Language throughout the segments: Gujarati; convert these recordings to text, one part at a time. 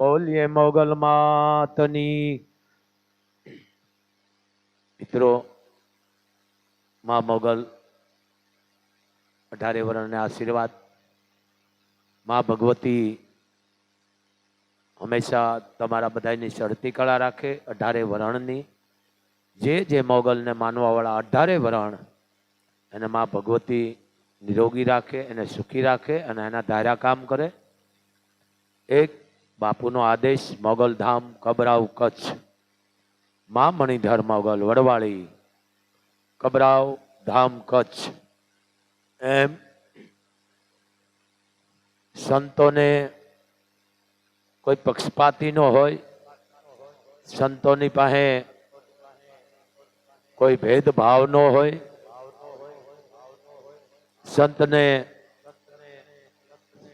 બોલીએ મોગલ માતની. મિત્રો, માં મોગલ અઢારે વર્ણને આશીર્વાદ. માં ભગવતી હંમેશા તમારા બધાની ચડતી કળા રાખે, અઢારે વરણની. જે જે મોગલને માનવાવાળા અઢારે વરણ એને માં ભગવતી નિરોગી રાખે, એને સુખી રાખે અને એના ધાર્યા કામ કરે. એક બાપુનો આદેશ મોગલધામ કબરાવ, કચ્છ. મા મણિધર મોગલ, વડવાળી. કબરાવ, ધામ, કચ્છ. એમ સંતોને કોઈ પક્ષપાતી ન હોય, સંતોની પાસે કોઈ ભેદભાવ ન હોય, સંતને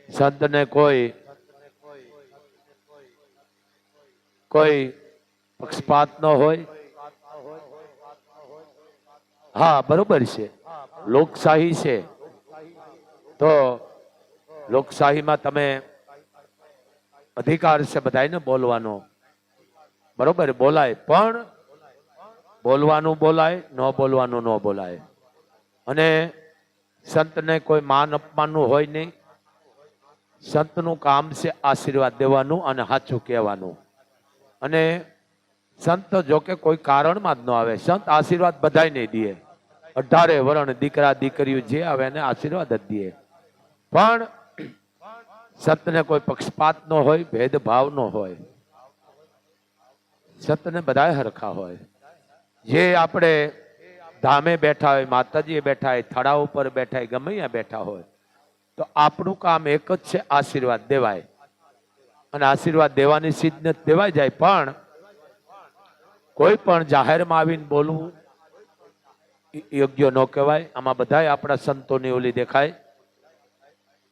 સંતને કોઈ કોઈ પક્ષપાત ન હોય. હા, બરોબર છે. લોકશાહી છે. તો લોકશાહીમાં તમે અધિકાર છે બધાને બોલવાનો. બરોબર, બોલાય. પણ બોલવાનું બોલાય, ન બોલવાનું ન બોલાય. અને સંતને કોઈ માન અપમાનનું હોય નહીં. સંતનું કામ છે આશીર્વાદ દેવાનું અને સાચું કહેવાનું. અને સંત જો કે કોઈ કારણમાં જ ન આવે. સંત આશીર્વાદ બધાય નહીં દે. અઢારે વરણ દીકરા દીકરીઓ જે આવે એને આશીર્વાદ જ દે. પણ સંતને કોઈ પક્ષપાત ન હોય, ભેદભાવ ન હોય. સંતને બધા હરખા હોય. જે આપણે ધામે બેઠા હોય, માતાજીએ બેઠા હોય થડા ઉપર બેઠા હોય ગમે બેઠા હોય, તો આપણું કામ એક જ છે, આશીર્વાદ દેવાય. અને આશીર્વાદ દેવાની સિદ્ધ દેવાઈ જાય, પણ કોઈ પણ જાહેરમાં આવીને બોલવું યોગ્ય ન કહેવાય. આમાં બધાય આપણા સંતોની ઓલી દેખાય.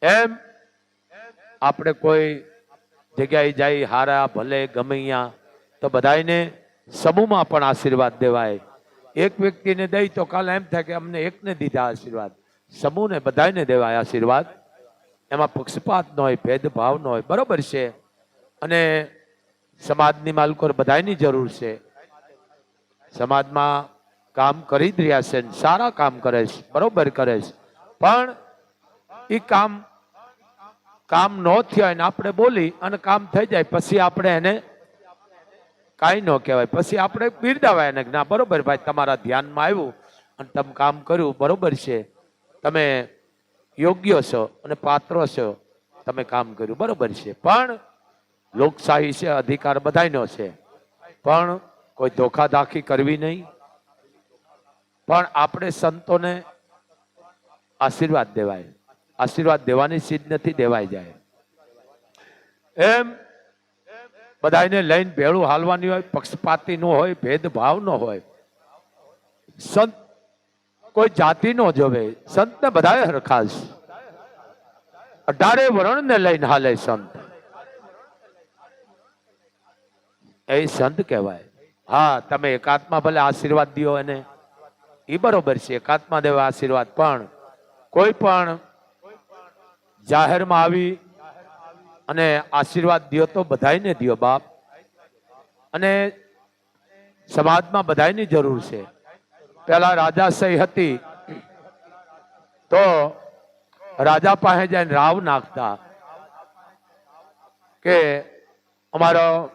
એમ આપણે કોઈ જગ્યાએ જાય હારા, ભલે, ગમે અહીંયા તો બધાયને સમૂહમાં પણ આશીર્વાદ દેવાય. એક વ્યક્તિને દઈ તો કાલે એમ થાય કે અમને એકને દીધા આશીર્વાદ. સમૂહને બધાયને દેવાય આશીર્વાદ. એમાં પક્ષપાત ન હોય, ભેદભાવ ન હોય. બરોબર છે. અને સમાજની માલકોર બધાયની જરૂર છે. સમાજમાં કામ કરી જ રહ્યા છે સારા કામ કરે છે, બરોબર કરે છે. પણ એ કામ કામ ન થયા ને આપણે બોલી અને કામ થઈ જાય, પછી આપણે એને કાંઈ ન કહેવાય. પછી આપણે બિરદાવાય એને ના, બરોબર ભાઈ, તમારા ધ્યાનમાં આવ્યું અને તમે કામ કર્યું, બરોબર છે. તમે યોગ્ય છો અને પાત્ર છો, તમે કામ કર્યું, બરોબર છે. પણ લોકશાહી છે, અધિકાર બધાનો છે. પણ કોઈ ધોખાધાખી કરવી નહીં. પણ આપણે સંતોને આશીર્વાદ દેવાય. આશીર્વાદ દેવાની સીધ નથી દેવાઈ જાય. એમ બધાને લઈને ભેળું હાલવાની હોય, પક્ષપાતી નો હોય, ભેદભાવ નો હોય. સંત કોઈ જાતિ નો જોવે. સંતને બધાએ હરખાશ અઢારે વર્ણને લઈને હાલે સંત. એ સંત કહેવાય. હા, તમે એકાત્મા ભલે આશીર્વાદ દો એને. એ બરોબર છે, એકાત્મા દેવા આશીર્વાદ. પણ કોઈ પણ જાહેરમાં આવી અને આશીર્વાદ દો તો બધાયને દો બાપ. અને સમાજમાં બધાયની જરૂર છે. પેલા રાજાશાહી હતી, તો રાજા પાસે જઈને રાવ નાખતા કે અમારો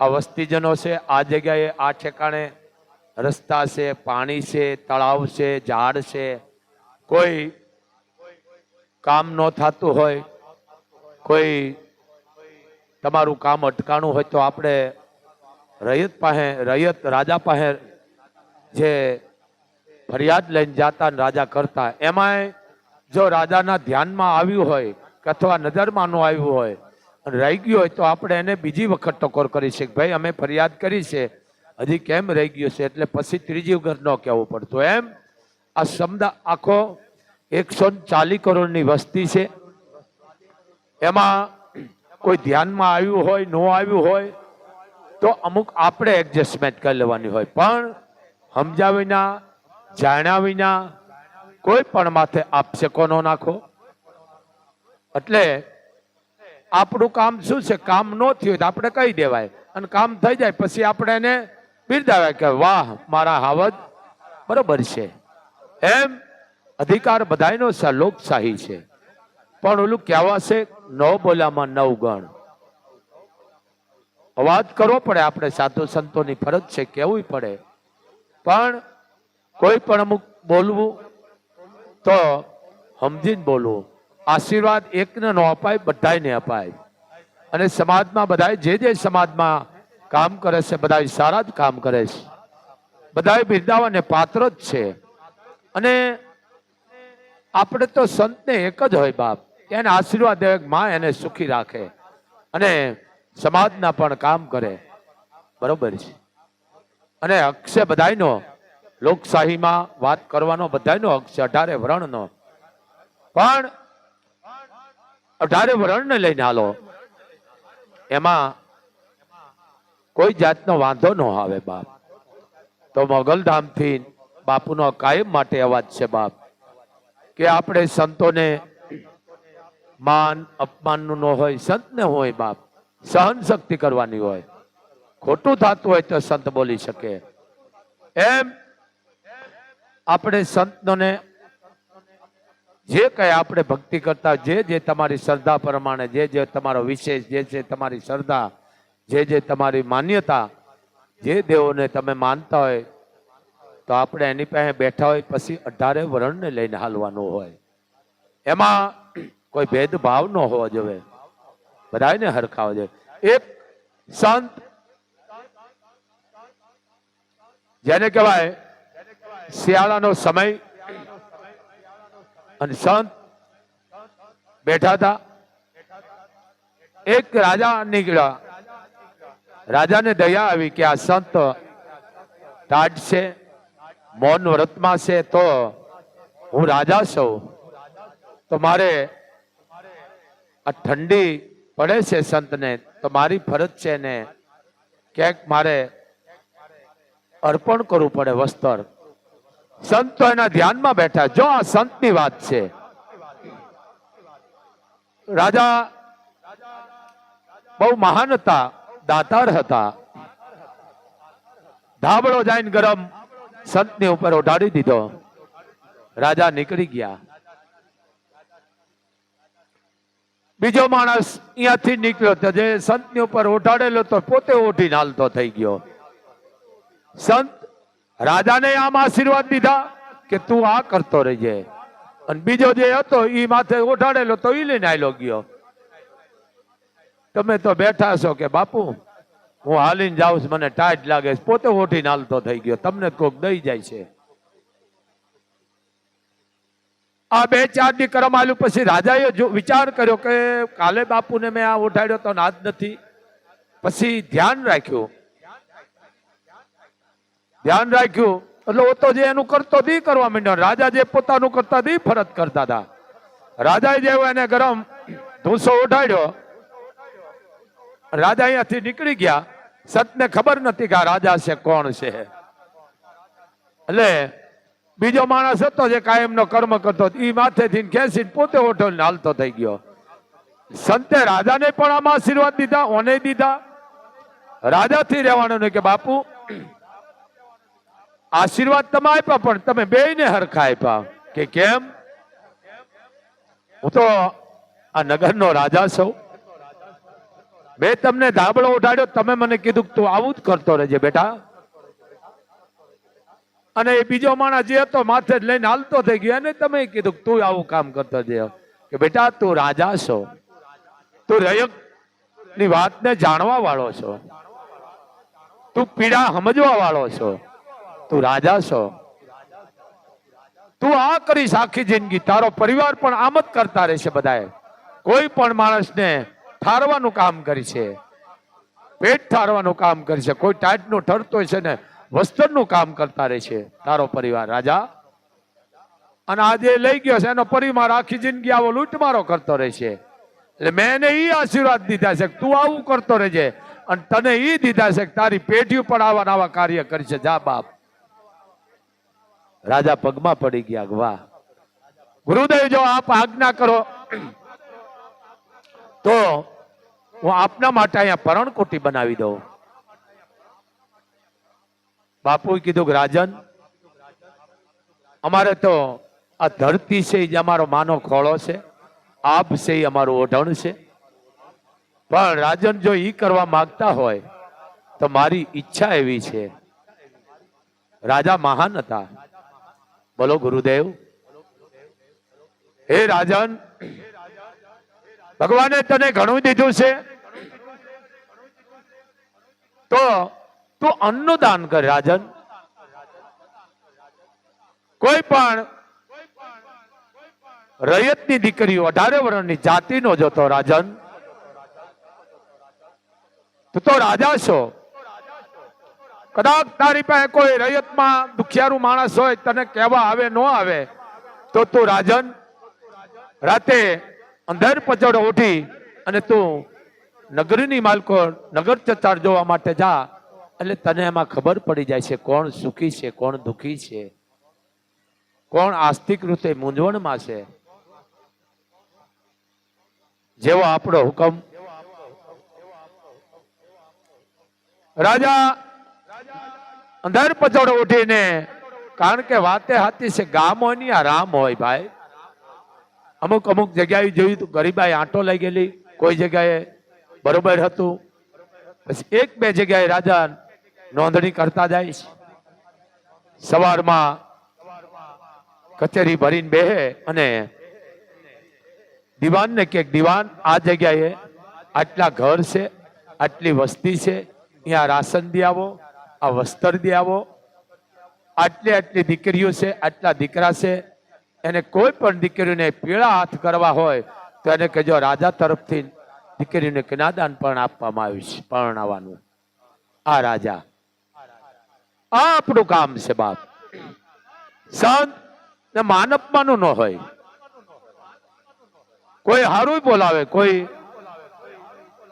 આ વસ્તીજનો છે, આ જગ્યાએ આ ઠેકાણે રસ્તા છે, પાણી છે, તળાવ છે, ઝાડ છે. કોઈ કામ ન થતું હોય, કોઈ તમારું કામ અટકાણું હોય તો આપણે રૈયત પાસે, રૈયત રાજા પાસે જે ફરિયાદ લઈને જાતા રાજા કરતા, એમાંય જો રાજાના ધ્યાનમાં આવ્યું હોય અથવા નજરમાં ન આવ્યું હોય રહી ગયું હોય તો આપણે એને બીજી વખત ટકોર કરી છે ભાઈ, અમે ફરિયાદ કરી છે. હજી કેમ રહી ગયું છે? એટલે પછી ત્રીજી વખત ન કહેવું પડતું. એમ આ સમદા આખો એકસો ચાલીસ કરોડની વસ્તી છે. એમાં કોઈ ધ્યાનમાં આવ્યું હોય, ન આવ્યું હોય, તો અમુક આપણે એડજસ્ટમેન્ટ કરી લેવાની હોય. પણ સમજ્યા વિના, જાણ્યા વિના કોઈ પણ માથે આપશે કોનો નાખો. એટલે આપણું કામ શું છે? કામ ન થયું તો આપણે કહી દેવાય. અને કામ થઈ જાય પછી આપણે એને બિરદાવાય કે વાહ, મારા હાવજ બરોબર છે. એમ અધિકાર બધાયનો છે લોકશાહી છે. પણ ઓલું કહેવાશે ન બોલ્યામાં નવ ગણ. અવાજ કરવો પડે આપણે સાધુ સંતોની ફરજ છે કેવું પડે. પણ કોઈ પણ અમુક બોલવું તો સમજીને બોલવું. આશીર્વાદ એકને ન અપાય બધાને અપાય. અને સમાજમાં બધા જે જે સમાજમાં કામ કરે છે બધા સારા જ કામ કરે છે. બધા બિરદાવાને પાત્ર જ છે. અને આપણે તો સંતને એક જ હોય બાપ. એને આશીર્વાદમાં એને સુખી રાખે. અને સમાજના પણ કામ કરે. બરોબર છે. અને હક છે બધાયનો, લોકશાહીમાં વાત કરવાનો બધાયનો હક છે અઢારે વર્ણનો. પણ અઢારે વર્ણને લઈને હાલો. એમાં કોઈ જાતનો વાંધો ન આવે બાપ. તો મોગલધામથી બાપુનો કાયમ માટે અવાજ છે બાપ, કે આપણે સંતોને માન, અપમાનનું ન હોય, સંતને હોય બાપ. સહન શક્તિ કરવાની હોય. ખોટું થતું હોય તો સંત બોલી શકે. એમ આપણે સંતોને જે કંઈ આપણે ભક્તિ કરતા, જે જે તમારી શ્રદ્ધા પ્રમાણે, જે જે તમારો વિશેષ, જે છે તમારી શ્રદ્ધા, જે જે તમારી માન્યતા, જે દેવોને તમે માનતા હોય, તો આપણે એની પાસે બેઠા હોય, પછી અઢારે વરણને લઈને હાલવાનું હોય. એમાં કોઈ ભેદભાવ ન હોવો જોઈએ. બધાને હરખાવો જોઈએ. એક સંત જેને કહેવાય શિયાળાનો સમય અને સંત બેઠા હતા. એક રાજા નીકળ્યા. રાજાને દયા આવી કે આ સંત ટાઢ છે મૌન વ્રતમાં છે તો હું રાજા છું. તો મારે આ ઠંડી પડે છે સંતને, તો મારી ફરજ છે ને ક્યાંક મારે અર્પણ કરવું પડે વસ્ત્ર. સંત એના ધ્યાનમાં બેઠા. જો આ સંતની વાત છે. રાજા બહુ મહાન હતા, દાતાર હતા. ધાબળો જઈને ગરમ સંતની ઉપર ઓઢાડી દીધો. રાજા નીકળી ગયા. બીજો માણસ અહીંયાથી નીકળ્યો તો જે સંતની ઉપર ઓઢાડેલો તો પોતે ઓઢીને હાલતો થઈ ગયો. સંત રાજાને આમ આશીર્વાદ દીધા કે તું આ કરતો રહેજે અને બીજો જે હતો ઈ માથે ઓઢાડેલો તો ઈ લઈને આયલો ગયો. તમે તો બેઠા છો કે બાપુ, હું હાલીને જાઉં મને ટાઈટ લાગે છે. પોતે ઓઢીને હાલતો થઈ ગયો. તમને કોક દઈ જાય છે. આ બે ચાર દી કરમ આલ્યું પછી રાજાએ જો વિચાર કર્યો કે કાલે બાપુને મેં આ ઉઠાડ્યો તો નાદ નથી. પછી ધ્યાન રાખ્યું. ધ્યાન રાખ્યું. એટલે ઓતો જે એનું કરતો દી કરવા માંડ્યો રાજા જે પોતાનું કરતા દી ફરજ કરતા હતા રાજાએ જેવો એને ગરમ ધૂસો ઉઠાડ્યો. રાજા અહીંયાથી નીકળી ગયા. સતને ખબર નથી કે આ રાજા છે, કોણ છે. એટલે બીજો માણસ હતો જે કાયમનો કર્મ કરતો એ માથેથી ખેંચી પોતે ઓઠો હાલતો થઈ ગયો. સંતે રાજાને પણ આમાં આશીર્વાદ દીધા, ઓને દીધા. રાજાથી રહેવાનું કે બાપુ આશીર્વાદ તમે આપ્યા, પણ તમે બે ને હરખા આપ્યા. કે કેમ? હું તો આ નગરનો રાજા છું. મેં તમને ધાબળો ઉઠાડ્યો, તમે મને કીધું તું આવું જ કરતો રહેજે બેટા. અને એ બીજો માણસ જે હતો, માથે જ લઈને હાલતો થઈ ગયો, એને તમે કીધું તું આવું કામ કરતો જે કે બેટા, તું રાજા છો. તું રયકની વાતને જાણવા વાળો છો. તું પીડા સમજવા વાળો છો. તું રાજા છો. તું આ કરીશ આખી જિંદગી. તારો પરિવાર પણ આમ જ કરતા રહેશે બધાએ. કોઈ પણ માણસને ઠારવાનું કામ કરી છે. પેટ ઠારવાનું કામ કરી છે. કોઈ ટાઈટનું ઠરતો છે ને, વસ્ત્રનું કામ કરતા રહે છે. તારો પરિવાર રાજા. અને આજે લઈ ગયો છે, એનો પરિવાર આખી જિંદગી આવો લૂંટમારો કરતો રહે છે. એટલે મેં એને એ આશીર્વાદ દીધા છે તું આવું કરતો રહેજે. અને તને એ દીધા છે કે તારી પેઢી પણ આવા ને આવા કાર્ય કરી છે. જા બાપ. રાજા પગમાં પડી ગયા વાહ. ગુરુદેવ, જો આપ આજ્ઞા કરો. તો હું આપના માટે અહીંયા પરણકોટી બનાવી દઉં. બાપુએ કીધું કે રાજન, અમારે તો આ ધરતી છે જે અમારો માનો ખોળો છે. આપ છે એ અમારું ઓઢણ છે. પણ રાજન, જો એ કરવા માંગતા હોય, તો મારી ઈચ્છા એવી છે. રાજા મહાન હતા. બોલો ગુરુદેવ. હે રાજન, ભગવાને તને ઘણું દીધું છે. તો તું અન્નનું દાન કર રાજન. કોઈ પણ રયતની દીકરીઓ, અઢારે વર્ષની જાતિનો જોતો રાજન. તું તો રાજા છો. કદાચ તારી પાસે કોઈ રૈયતમાં દુખિયારું માણસ હોય, તને કહેવા આવે, ન આવે, તો તું રાજન, રાતે અંધાર પચડ ઉઠી અને તું નગરની માલકો નગર ચચાર જોવા માટે જા, એટલે તને એમાં ખબર પડી જાય છે કોણ સુખી છે, કોણ દુખી છે, કોણ આસ્તિક રૂપે મૂંઝવણમાં છે. જેવો આપણો હુકમ. રાજા અંધાર પચડ ઉઠીને, કારણ કે વાતે હાથી છે ગામ હોય આ રામ હોય ભાઈ. અમુક અમુક જગ્યાએ જોયું તું ગરીબાઈ આંટો લઈ ગયેલી, કોઈ જગ્યાએ બરોબર હતું. પછી એક બે જગ્યાએ રાજા નોંધણી કરતા જાય સવારમાં કચેરી ભરીને બેહે અને દિવાન ને કે દિવાન, આ જગ્યાએ આટલા ઘર છે, આટલી વસ્તી છે, અહીંયા રાશન દી આવો. આ વસ્ત્ર દે આવો. આટલી આટલી દીકરીઓ છે, આટલા દીકરા છે. એને કોઈ પણ દીકરીને પીળા હાથ કરવા હોય, તો એને કહેજો રાજા તરફથી દીકરીને જ્ઞાદાન પણ આપવામાં આવ્યું છે, પરણાવવાનું. આ રાજા. આ આપણું કામ છે બાપ. સંત ને માનપમાનું ન હોય. કોઈ હારું બોલાવે, કોઈ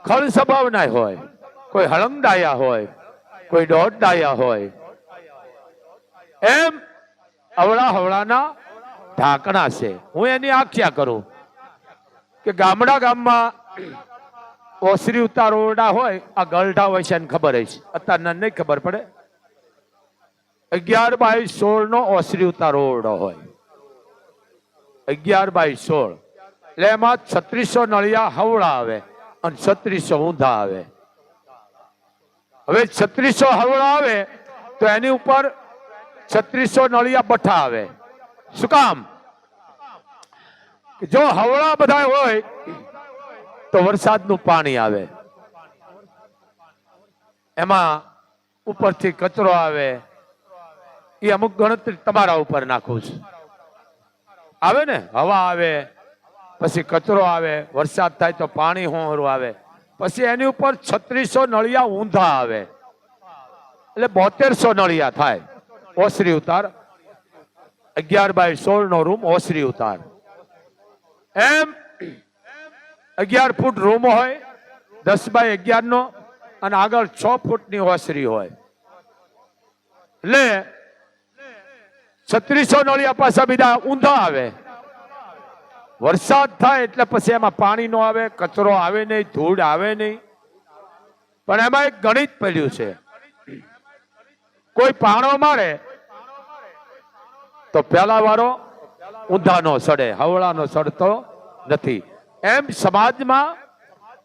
ખળ સ્વભાવના હોય, કોઈ હળંગડાયા હોય. કોઈ દોઢ ડાયા હોય. એમ અવળા હવળાના ઢાંકણા છે. હું એની આખ્યા કરું કે ગામડા ગામમાં ઓસરી ઉતાર ઓરડા હોય, આ ગલઢા હોય છે એને ખબર છે. અત્યારના નહીં ખબર પડે. અગિયાર બાય સોળ નો ઓસરી ઉતાર ઓરડો હોય. અગિયાર બાય સોળ. એટલે એમાં છત્રીસો નળિયા હવળા આવે અને છત્રીસો ઊંધા આવે. હવે છત્રીસો હરોળા આવે તો એની ઉપર છત્રીસો નળિયા બઠા આવે. શું કામ? જો હવળા બધા હોય તો વરસાદનું પાણી આવે. એમાં ઉપરથી કચરો આવે. એ અમુક ગણતરી તમારા ઉપર નાખું છું. આવે ને? હવા આવે, પછી કચરો આવે, વરસાદ થાય તો પાણી હોહરું આવે. પછી એની ઉપર છત્રીસો નળિયા ઊંધા આવે. એટલે બોતેરસો નળિયા થાય. ઓસરી ઉતાર. અગિયાર બાય સોળ નો રૂમ ઓસરી ઉતાર. એમ અગિયાર ફૂટ રૂમ હોય, દસ બાય અગિયાર નો અને આગળ છ ફૂટની ઓસરી હોય. એટલે છત્રીસો નળિયા પાછા બીજા ઊંધા આવે. વરસાદ થાય એટલે પછી એમાં પાણી નો આવે, કચરો આવે નહીં, ધૂળ આવે નહીં. પણ એમાં એક ગણિત પડ્યું છે. કોઈ પાણો મારે, તો પેલા વાળો ઊંધાનો સડે, હવળાનો સડતો નથી. એમ સમાજમાં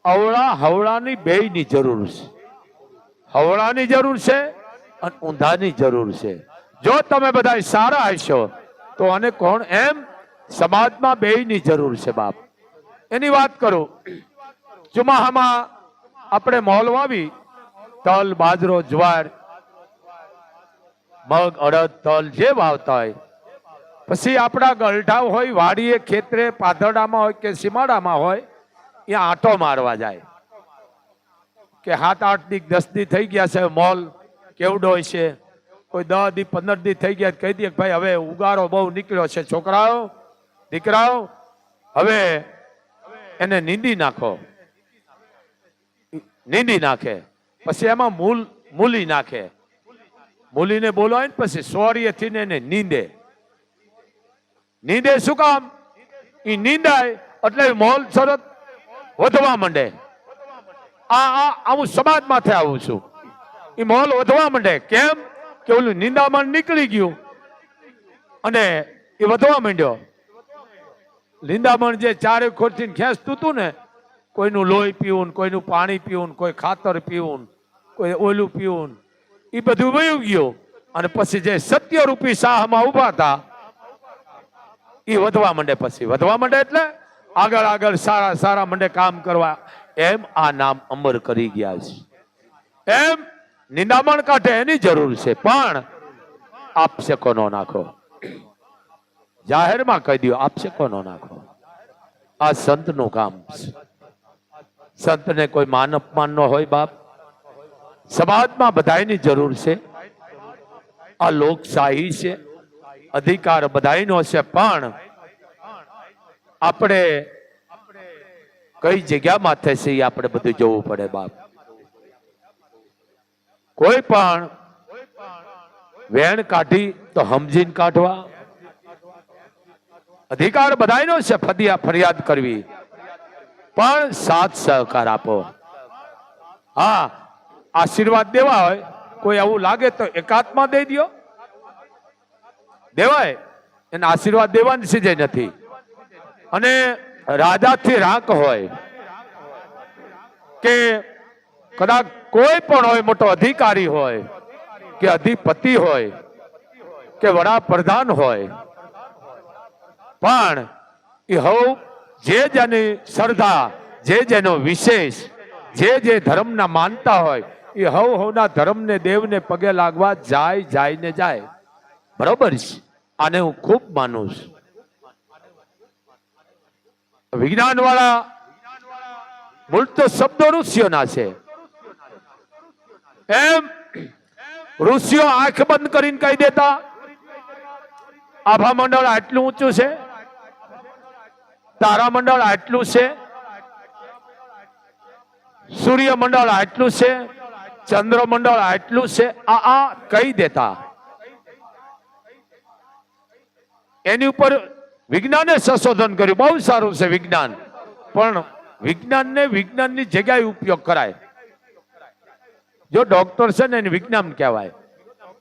અવળા હવળાની બેયની જરૂર છે. હવળાની જરૂર છે અને ઊંધાની જરૂર છે. જો તમે બધા સારા હશો, તો અને કોણ એમ? સમાજમાં બેયની જરૂર છે બાપ. એની વાત કરું. ચુમાહામાં આપણે મોલ વાવી, તલ, બાજરો, જ્વાર, મગ, અડદ, તલ જે વાવતા હોય. પછી આપણા ગલઢાવ હોય, વાડીએ, ખેતરે, પાથરડામાં હોય કે સીમાડામાં હોય ત્યાં આંટો મારવા જાય. કે સાત, આઠ દી દસ દી થઈ ગયા છે મોલ, કેવડો હોય છે? કોઈ દસ દી, પંદર દી થઈ ગયા કહી દે કે ભાઈ હવે ઉગારો બહુ નીકળ્યો છે. છોકરાઓ દીકરાઓ, હવે એને નીંદી નાખો. નીંદી નાખે. પછી એમાં મૂલ, મૂલી નાખે. મૂલીને બોલાય ને પછી સોરીએથી ને એને નીંદે. નીંદે શું કામ? એ નીંદાય એટલે મોલ શરત વધવા માંડે. આ આ હું માથે આવું છું. એ મોલ વધવા માંડે. કેમ? કે ઓલું નિંદામાં નીકળી ગયું. અને એ વધવા માંડ્યો. લીંદામણ જે ચારે ખોરથી ખેંચતું હતું ને, કોઈનું લોહી પીવું કોઈનું પાણી પીવું કોઈ ખાતર પીવું કોઈ ઓલું પીવું એ બધું વયું ગયું. અને પછી જે સત્યરૂપી શાહમાં ઊભા હતા એ વધવા માંડે પછી. વધવા માંડે એટલે આગળ આગળ સારા સારા મંડે કામ કરવા. એમ આ નામ અમર કરી ગયા છે. એમ નિંદામણ કાઢે એની જરૂર છે. પણ આપશે નો નાખો? જાહેરમાં કહી દો આપશે કોનો નાખો. આ સંતનું કામ છે. સંતને કોઈ માન અપમાન નો હોય બાપ. સમાજમાં બધાયની જરૂર છે. આ લોકશાહી છે. અધિકાર બધાયનો છે, પણ આપણે કઈ જગ્યા માથે છે એ આપણે બધું જોવું પડે બાપ. કોઈ પણ વેણ કાઢી તો સમજીને કાઢવા. અધિકાર બધાયનો છે ફરિયા ફરિયાદ કરવી. પણ સાથ સહકાર આપો. હા, આશીર્વાદ દેવા હોય, કોઈ એવું લાગે તો એકાત્મા દઈ દ્યો. દેવાય, એને આશીર્વાદ દેવાની સીજે નથી. અને રાજાથી રાંક હોય, કે કદાચ કોઈ પણ હોય, મોટો અધિકારી હોય, કે અધિપતિ હોય, કે વડાપ્રધાન હોય પણ એ હવ જે જેની શ્રદ્ધા, જે જેનો વિશેષ, જે જે ધર્મના માનતા હોય એ હવ હવના ધર્મને, દેવને પગે લાગવા જાય જાય ને જાય. બરોબર છે? આને હું ખૂબ માનું છું. વિજ્ઞાન વાળા મૂળ તો શબ્દો ઋષિઓના છે. એમ ઋષિઓ આંખ બંધ કરીને કહી દેતા, આભા મંડળ આટલું ઊંચું છે? તારા મંડળ આટલું છે? સૂર્યમંડળ આટલું છે? ચંદ્ર મંડળ આટલું છે? આ આ કહી દેતા. એની ઉપર વિજ્ઞાને સંશોધન કર્યું. બહુ સારું છે વિજ્ઞાન. પણ વિજ્ઞાનને વિજ્ઞાનની જગ્યાએ ઉપયોગ કરાય. જો ડોક્ટર છે ને એને વિજ્ઞાન કહેવાય.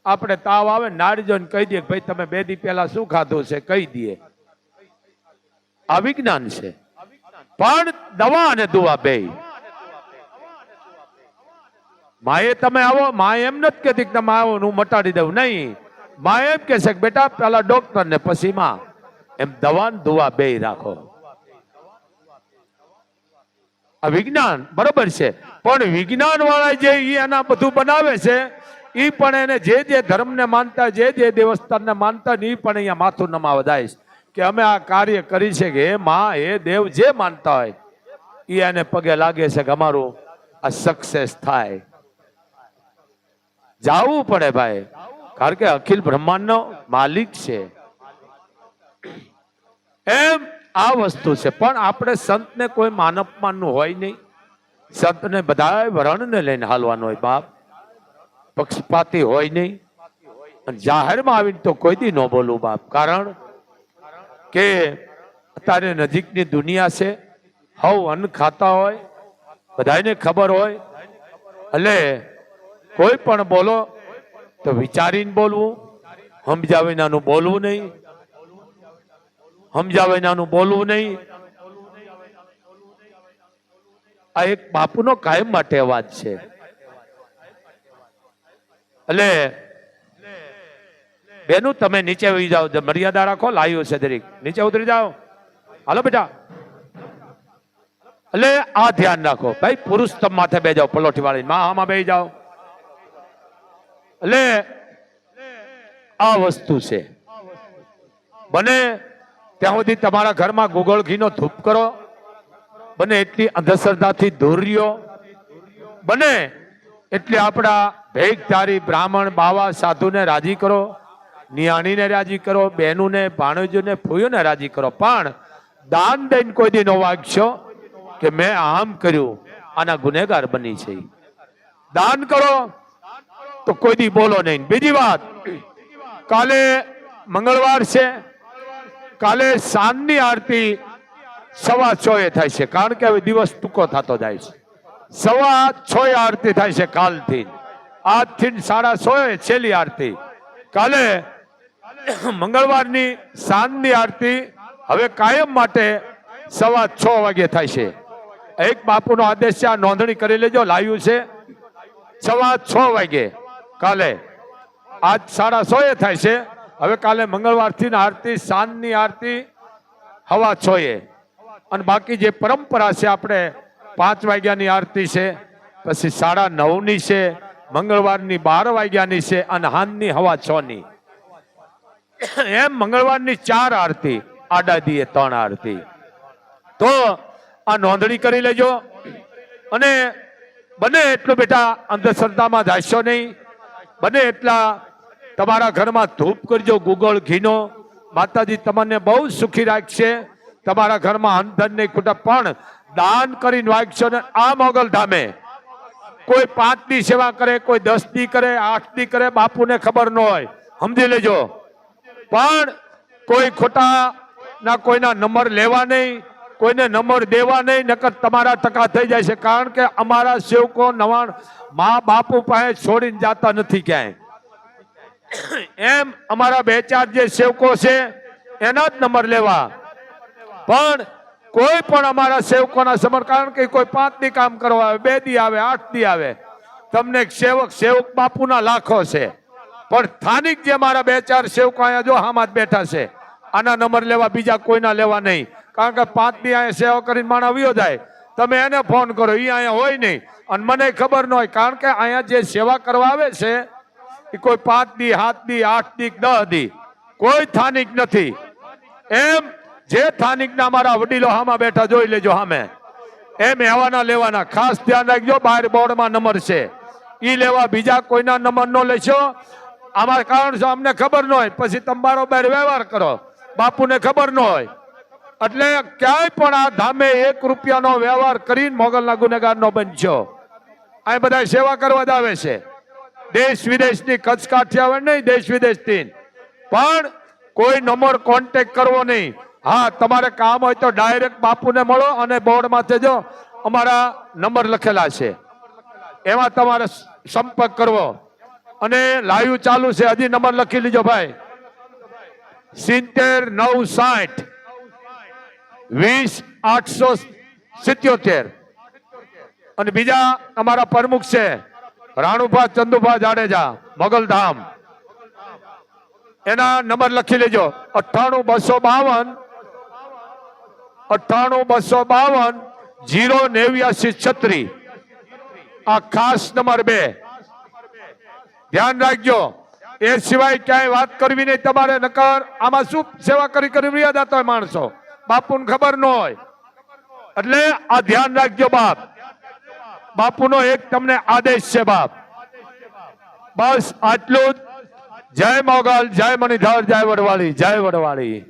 આપણે તાવ આવે નાડી જોઈને કહી દઈએ ભાઈ તમે બે દી પહેલા શું ખાધું છે? કહી દઈએ. આ વિજ્ઞાન છે. પણ દવા અને દુવા બે. માએ તમે આવો મા એમ નથી કહેતી કે તમે આવો હું મટાડી દઉં, નહીં. મા એમ કહે છે કે બેટા, પેલા ડોક્ટર ને પછી માં. એમ દવા ને દુવા બે રાખો. આ વિજ્ઞાન બરોબર છે. પણ વિજ્ઞાન વાળા જે એના બધું બનાવે છે એ પણ એને જે જે ધર્મને માનતા, જે જે દેવસ્થાનને માનતા ને ઈ પણ અહીંયા માથું નમા વધાય છે. કે અમે આ કાર્ય કરી છે કે માં એ દેવ જે માનતા હોય એ એને પગે લાગે છે કે અમારું આ સક્સેસ થાય. જાવું પડે ભાઈ, કારણ કે અખિલ બ્રહ્માંડનો માલિક છે. એમ આ વસ્તુ છે. પણ આપણે સંતને કોઈ માન અપમાનનું હોય નહીં. સંતને બધા વરણને લઈને હાલવાનું હોય બાપ. પક્ષપાતી હોય નહીં. અને જાહેરમાં આવીને તો કોઈ દી ન બોલું બાપ. કારણ કે અત્યારે નજીકની દુનિયા છે, હવ અન્ન ખાતા હોય બધાને ખબર હોય, એટલે કોઈ પણ બોલો તો વિચારીને બોલવું સમજાવે નાનું બોલવું નહીં સમજાવે નાનું બોલવું નહીં. આ એક બાપુનો કાયમ માટે અવાજ છે. એટલે બેનું, તમે નીચે આવી જાઓ. મર્યાદા રાખો લાવ્યું છે દરેક. નીચે ઉતરી જાઓ. હાલો બેટા. એટલે આ ધ્યાન રાખો. ભાઈ, પુરુષ તમ માથે બે જાઓ પલોઠી વાળી માં આમાં બે જાઓ. એટલે આ વસ્તુ છે. બને ત્યાં સુધી તમારા ઘરમાં ગુગળ ઘીનો ધૂપ કરો. બને એટલી અંધશ્રદ્ધાથી દૂર રહ્યો. બને એટલે આપણા ભેગધારી બ્રાહ્મણ, બાવા, સાધુને રાજી કરો. નિયાણીને રાજી કરો, બહેનોને, ભાણેજોને ફૂયોને રાજી કરો. પણ દાન દઈને કોઈ દી નો વાગશો કે મેં આમ કર્યું, આના ગુનેગાર બની છે. દાન કરો તો કોઈ દી બોલો નહીં. બીજી વાત, કાલે મંગળવાર છે, કાલે સાંજની આરતી સવા છ એ થાય છે. કારણ કે હવે દિવસ ટૂંકો થતો જાય છે. સવા છ આરતી થાય છે કાલથી. આજથી સાડા છ છેલ્લી આરતી. કાલે મંગળવારની સાંજની આરતી હવે કાયમ માટે સવા છ વાગે થાય છે. એક બાપુનો આદેશ છે, આ નોંધણી કરી લેજો, લાવ્યું છે. સવા છ વાગે કાલે. આજ સાડા છ એ થાય છે. હવે કાલે મંગળવારથી આરતી, સાંજની આરતી, હવા છ એ. અને બાકી જે પરંપરા છે, આપણે પાંચ વાગ્યાની આરતી છે, પછી સાડા નવની છે, મંગળવારની બાર વાગ્યાની છે, અને હાનની હવા છ ની. એમ મંગળવારની ચાર આરતી, આડાદીએ ત્રણ આરતી. તો આ નોંધણી કરી લેજો. અને બને એટલું બેટા અંધશ્રદ્ધામાં જાશો નહીં. બને એટલા તમારા ઘરમાં ધૂપ કરજો, ગુગળ ઘીનો. માતાજી તમને બહુ સુખી રાખશે. તમારા ઘરમાં અંધન નહીં ખૂટે, પણ દાન કરીને વાગશો ને આ મોગલ ધામે. કોઈ પાંચની સેવા કરે, કોઈ દસની કરે, આઠની કરે, બાપુને ખબર ન હોય. સમજી લેજો. પણ કોઈ ખોટા ના કોઈના નંબર લેવા નહીં, કોઈને નંબર દેવા નહીં, નકર તમારા ટકા થઈ જાય છે. કારણ કે અમારા સેવકો નવાણ મા બાપુ પાસે છોડીને જતા નથી ક્યાંય. એમ અમારા બે ચાર જે સેવકો છે, એના જ નંબર લેવા. પણ કોઈ પણ અમારા સેવકોના સમર કારણ કે કોઈ પાંચ દી કામ કરવા આવે બે દી આવે આઠ દી આવે. તમને સેવક સેવક બાપુના લાખો છે. પણ સ્થાનિક જે મારા બે ચાર સેવકો અહીંયા જો હામાં જ બેઠા છે, આના નંબર લેવા, બીજા કોઈના લેવા નહીં. કારણ કે પાંચ દી અહીંયા સેવા કરીને માણસ આવ્યો જાય. તમે એને ફોન કરો એ અહીંયા હોય નહીં. અને મને ખબર ન હોય, કારણ કે અહીંયા જે સેવા કરવા આવે છે એ કોઈ પાંચ દી સાત દી આઠ દી દસ દી કોઈ સ્થાનિક નથી. એમ જે સ્થાનિકના અમારા વડીલો હામાં બેઠા, જોઈ લેજો હામે. એમ એવાના લેવાના. ખાસ ધ્યાન રાખજો, બહાર બોર્ડમાં નંબર છે. એ લેવા બીજા કોઈના નંબર ન લેશો. આમાં કારણ છે અમને ખબર ન હોય. પછી તમારો બહાર વ્યવહાર કરો. બાપુને ખબર ન હોય. એટલે ક્યાંય પણ આ ધામે એક રૂપિયાનો વ્યવહાર કરીને મોગલના ગુનેગારનો બનશો આ બધા સેવા કરવા જ આવે છે. દેશ વિદેશની કચ્છ કાઠિયાવાડ નહીં, દેશ વિદેશથી. પણ કોઈ નંબર કોન્ટેક કરવો નહીં. હા, તમારે કામ હોય તો ડાયરેક્ટ બાપુને મળો અને બોર્ડ માથે જો અમારા નંબર લખેલા છે. એમાં તમારે સંપર્ક કરવો. અને લાઈવ ચાલુ છે. હજી નંબર લખી લીજો ભાઈ. સિત્તેર નવ સાઠ વીસ, આઠસો સિત્યોતેર. અને બીજા અમારા પ્રમુખ છે. રાણુભા ચંદુભા જાડેજા, મોગલધામ. એના નંબર લખી લેજો. અઠ્ઠાણું, બસો બાવન. અઠ્ઠાણું, બસો બાવન, જીરો, નેવ્યાસી, છત્રી. આ ખાસ નંબર બે. ધ્યાન રાખજો. એ સિવાય ક્યાંય વાત કરવી નહીં, તમારે નકર, આમાં શું સેવા કરી કરી રહ્યા હોય માણસો? બાપુને ખબર ન હોય. એટલે આ ધ્યાન રાખજો બાપ. બાપુનો એક તમને આદેશ છે બાપ. બસ આટલું જ. જય મોગલ, જય મણિધર, જય વડવાળી જય વડવાળી.